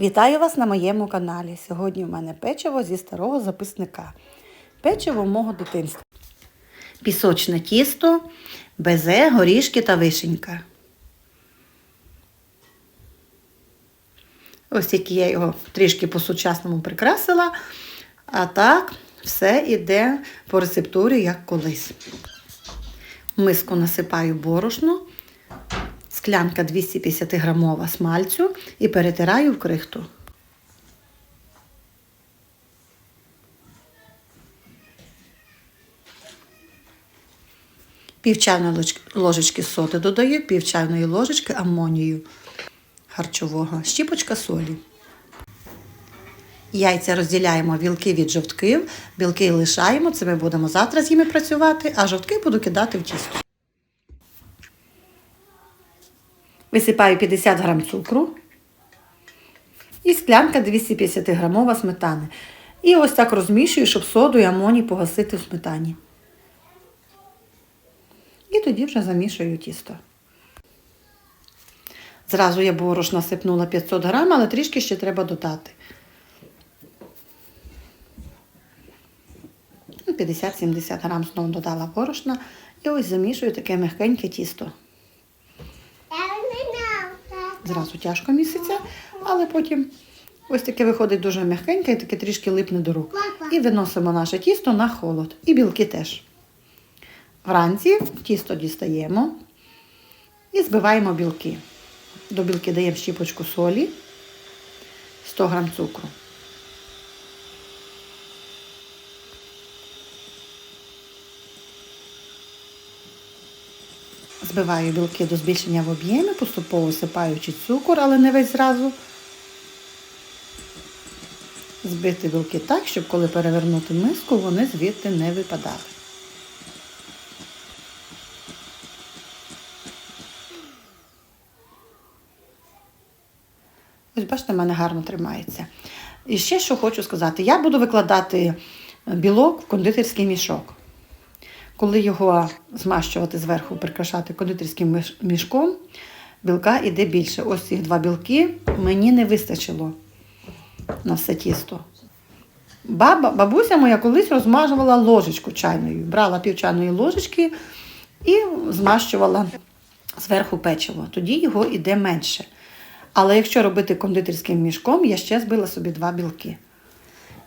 Вітаю вас на моєму каналі. Сьогодні в мене печиво зі старого записника. Печиво мого дитинства. Пісочне тісто, безе, горішки та вишенька. Ось тільки я його трішки по-сучасному прикрасила. А так, все йде по рецептурі, як колись. В миску насипаю борошно, склянка 250 грамова смальцю і перетираю в крихту. Пів чайної ложечки соди додаю, пів чайної ложечки амонію харчового, щіпочка солі. Яйця розділяємо білки від жовтків, білки лишаємо, це ми будемо завтра з ними працювати, а жовтки буду кидати в тісто. Висипаю 50 грам цукру і склянка 250 грамова сметани. І ось так розмішую, щоб соду і амоній погасити в сметані. І тоді вже замішую тісто. Зразу я борош насипнула 500 грам, але трішки ще треба додати. Ну, 50-70 грам знову додала борошна. І ось замішую таке м'якеньке тісто. Зразу тяжко місяця, але потім ось таке виходить дуже м'якеньке і таке трішки липне до рук. І виносимо наше тісто на холод. І білки теж. Вранці тісто дістаємо і збиваємо білки. До білки даємо щіпочку солі, 100 грам цукру. Збиваю білки до збільшення в об'ємі, поступово всипаючи цукор, але не весь зразу. Збити білки так, щоб коли перевернути миску, вони звідти не випадали. Ось бачите, в мене гарно тримається. І ще що хочу сказати: я буду викладати білок в кондитерський мішок. Коли його змащувати зверху, прикрашати кондитерським мішком, білка йде більше. Ось ці два білки мені не вистачило на все тісто. Баба, бабуся моя колись розмажувала ложечку чайною. Брала пів чайної ложечки і змащувала зверху печиво. Тоді його йде менше. Але якщо робити кондитерським мішком, я ще збила собі два білки.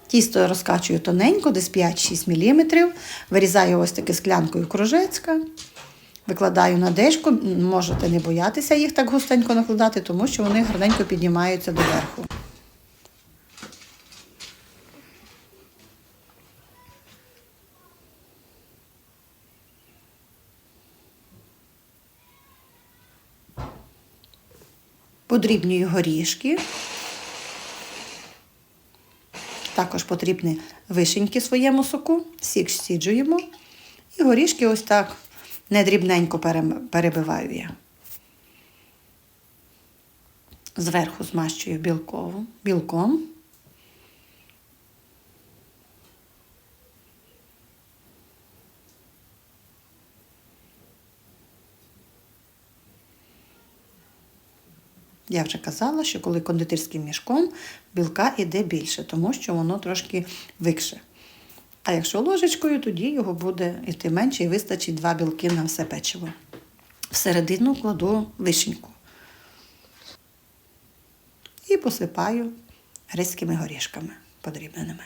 Тісто розкачую тоненько, десь 5-6 мм. Вирізаю ось таки склянкою кружецька. Викладаю на дечку. Можете не боятися їх так густенько накладати, тому що вони гарненько піднімаються доверху. Подрібнюю горішки. Також потрібні вишеньки своєму соку, сік сіджуємо. І горішки ось так недрібненько перебиваю я. Зверху змащую білкову, білком. Я вже казала, що коли кондитерським мішком білка йде більше, тому що воно трошки викше. А якщо ложечкою, тоді його буде йти менше і вистачить два білки на все печиво. Всередину кладу вишеньку. І посипаю грецькими горішками подрібненими.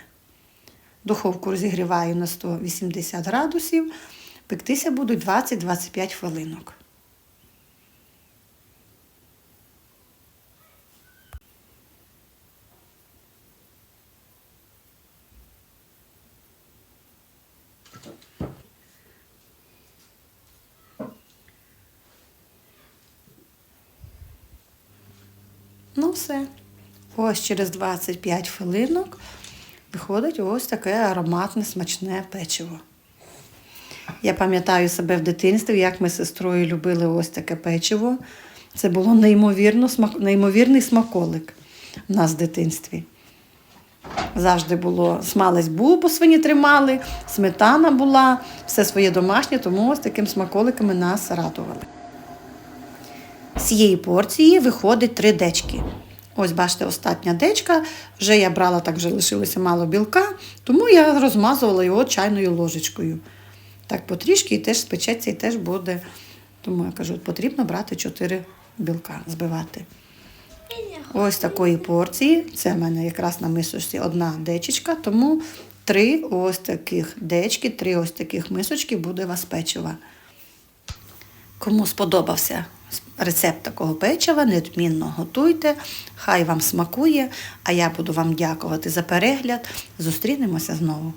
Духовку розігріваю на 180 градусів. Пектися будуть 20-25 хвилинок. Ну все. Ось через 25 хвилинок виходить ось таке ароматне, смачне печиво. Я пам'ятаю себе в дитинстві, як ми з сестрою любили ось таке печиво. Це було неймовірно, неймовірний смаколик у нас в дитинстві. Завжди було смалець був, бо свині тримали, сметана була, все своє домашнє, тому ось таким смаколиками нас радували. З цієї порції виходить три дечки. Ось, бачите, остання дечка. Вже я брала, так вже лишилося мало білка, тому я розмазувала його чайною ложечкою. Так потрішки і теж спечеться, і теж буде. Тому я кажу, потрібно брати 4 білка, збивати. Ось такої порції. Це в мене якраз на мисочці одна дечечка, тому три ось таких дечки, три ось таких мисочки буде вас печива. Кому сподобався рецепт такого печива, неодмінно готуйте, хай вам смакує, а я буду вам дякувати за перегляд. Зустрінемося знову.